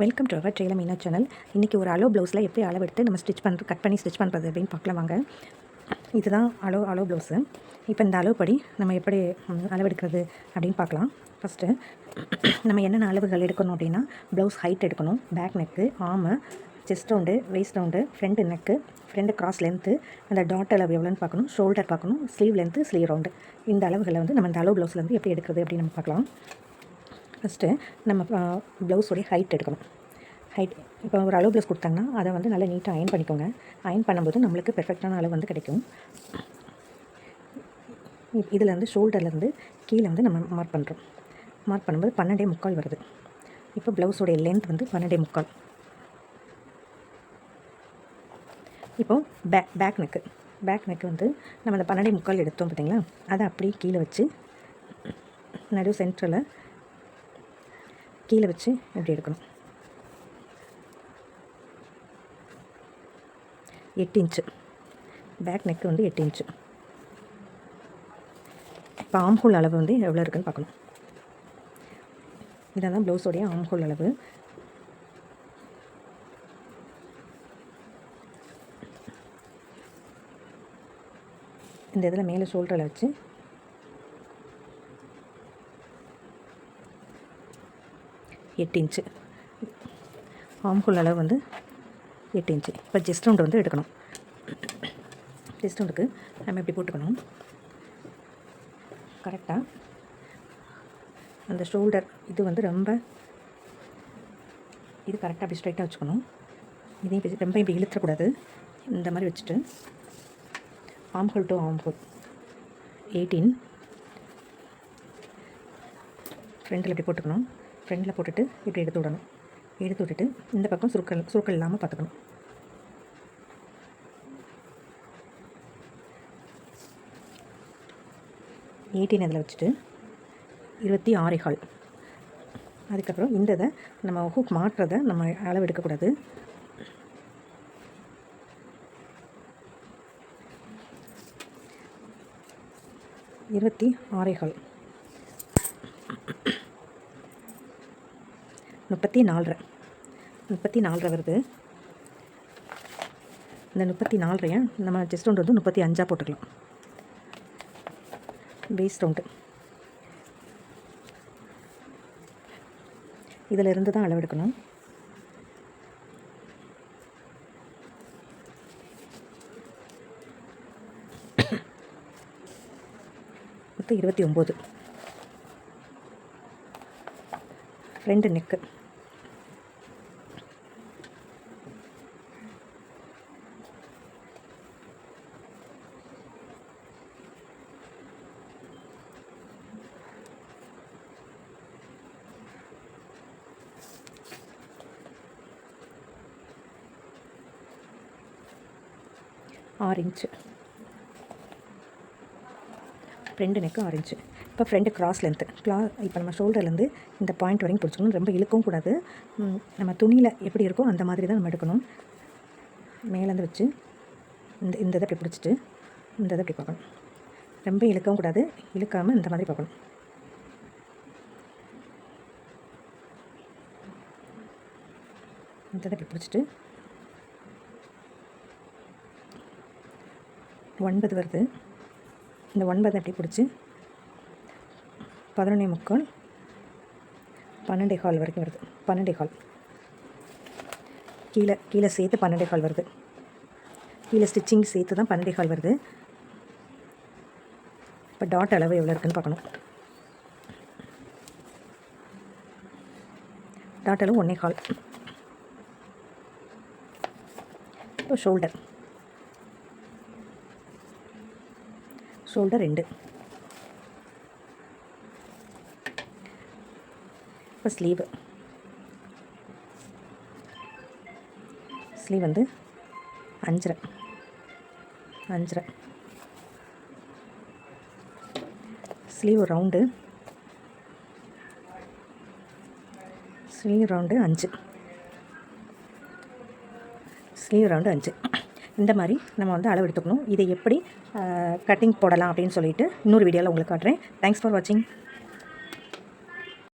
Welcome to our trail Meena channel இன்றைக்கி ஒரு allow ப்ளவுஸில் எப்படி அளவெடுத்து நம்ம ஸ்டிச் பண்ணுறது கட் பண்ணி ஸ்டிச் பண்ணுறது அப்படின்னு பார்க்கலாம் வாங்க. இதுதான் அலோ அலோ ப்ளவுஸு இப்போ இந்த அளவுப்படி நம்ம எப்படி அளவெடுக்கிறது அப்படின்னு பார்க்கலாம். ஃபஸ்ட்டு நம்ம என்னென்ன அளவுகள் எடுக்கணும் அப்படின்னா ப்ளவுஸ் ஹைட் எடுக்கணும் back neck ஆமு chest round waist round front neck front cross length அந்த டாட் அளவு எவ்வளோன்னு பார்க்கணும் ஷோல்டர் பார்க்கணும் ஸ்லீவ் லென்த்து ஸ்லீவ் ரவுண்டு இந்த அளவுகளை வந்து நம்ம இந்த அளவு ப்ளவுஸ்லேருந்து எப்படி எடுக்கிறது அப்படின்னு நம்ம பார்க்கலாம். ஃபஸ்ட்டு நம்ம ப்ளவுஸோடைய ஹைட் எடுக்கணும். ஹைட் இப்போ ஒரு அளவு ப்ளவுஸ் கொடுத்தாங்கன்னா அதை வந்து நல்லா நீட்டாக அயன் பண்ணிக்கோங்க. அயன் பண்ணும்போது நம்மளுக்கு பெர்ஃபெக்டான அளவு வந்து கிடைக்கும். இ- இதுலேருந்து ஷோல்டர்லேருந்து கீழே வந்து நம்ம மார்க் பண்ணுறோம் மார்க் பண்ணும்போது பன்னெண்டே முக்கால் வருது. இப்போ ப்ளவுஸோடைய லென்த் வந்து பன்னெண்டே முக்கால். இப்போ back back neck back neck வந்து நம்ம அந்த பன்னெண்டே முக்கால் எடுத்தோம் பார்த்தீங்களா? அதை அப்படியே கீழே வச்சு நடு சென்டரில் கீழே வச்சு இப்படி எடுக்கணும். எட்டு இன்ச்சு. பேக் நெக்கு வந்து எட்டு இன்ச்சு. இப்போ ஆம்ஹோல் அளவு வந்து எவ்வளோ இருக்குன்னு பார்க்கணும். இதான் ப்ளவுஸோடைய ஆம்ஹோல் அளவு. இந்த இதில் மேலே ஷோல்டரில் வச்சு எட்டு இன்ச்சு. ஆம்ஹோல் அளவு வந்து எட்டு இன்ச்சு. இப்போ ஜெஸ்ட் ரவுண்டு வந்து எடுக்கணும். ஜெஸ்ட் ரவுண்டுக்கு நம்ம இப்படி போட்டுக்கணும். கரெக்டாக அந்த ஷோல்டர் இது வந்து ரொம்ப இது கரெக்டாக அப்படி ஸ்ட்ரைட்டாக வச்சுக்கணும். இதையும் ரொம்ப இப்படி இழுத்துறக்கூடாது. இந்த மாதிரி வச்சுட்டு ஆம்ஹோல் டு ஆம்ஹோல் எயிட்டீன் ஃப்ரண்டில் இப்படி போட்டுக்கணும். ஃப்ரண்டில் போட்டுட்டு இப்படி எடுத்து விடணும். எடுத்து விட்டுட்டு இந்த பக்கம் சுருக்கல் சுருக்கல் இல்லாமல் பார்த்துக்கணும். எயிட்டீன் அதில் வச்சுட்டு இருபத்தி ஆறே அதுக்கப்புறம் இந்த இதை நம்ம ஹூக் மாட்டுறதை நம்ம அளவு எடுக்கக்கூடாது. இருபத்தி ஆறே முப்பத்தி நாலரை. முப்பத்தி நாலரை வருது. இந்த முப்பத்தி நாலரையை நம்ம ஜஸ்ட் ரவுண்டு வந்து முப்பத்தி அஞ்சாக போட்டுக்கலாம். பேஸ் ரவுண்டு இதில் இருந்து தான் அளவெடுக்கணும். மொத்தம் இருபத்தி ஒம்பது. ரெண்டு நெக்கு ஆறு இன்ச்சு ஃப்ரெண்டு நெக்கு ஆறு இன்ச்சு இப்போ ஃப்ரெண்டு கிராஸ் லென்த்து கிளா இப்போ நம்ம ஷோல்டர்லேருந்து இந்த பாயிண்ட் வரைக்கும் பிடிச்சிக்கணும். ரொம்ப இழுக்கவும் கூடாது. நம்ம துணியில் எப்படி இருக்கோ அந்த மாதிரி தான் நம்ம எடுக்கணும். மேலேருந்து வச்சு இந்த இந்த இதை அப்படி பிடிச்சிட்டு இந்த இதை அப்படி பார்க்கணும். ரொம்ப இழுக்கவும் கூடாது. இழுக்காமல் இந்த மாதிரி பார்க்கணும். இந்த இதை அப்படி பிடிச்சிட்டு ஒன்பது வருது. இந்த ஒன்பது அப்படி பிடிச்சி பதினொன்னே முக்கால் பன்னெண்டே கால் வரைக்கும் வருது. பன்னெண்டே கால். கீழே கீழே சேர்த்து பன்னெண்டே கால் வருது. கீழே ஸ்டிச்சிங் சேர்த்து தான் பன்னெண்டே கால் வருது. இப்போ டாட் அளவு எவ்வளோ இருக்குன்னு பார்க்கணும். டாட் அளவு ஒன்றே கால். இப்போ ஷோல்டர் ஷோல்டர் ரெண்டு. இப்போ ஸ்லீவு ஸ்லீவ் வந்து அஞ்சரை. அஞ்சரை. ஸ்லீவ் ரவுண்டு ஸ்லீவ் ரவுண்டு அஞ்சு. ஸ்லீவ் ரவுண்டு அஞ்சு. இந்த மாதிரி நம்ம வந்து அளவு எடுத்துக்கணும் இதை எப்படி கட்டிங் போடலாம் அப்படின்னு சொல்லிட்டு இன்னொரு வீடியோவில் உங்களுக்கு காட்டுறேன். தேங்க்ஸ் ஃபார் வாட்சிங்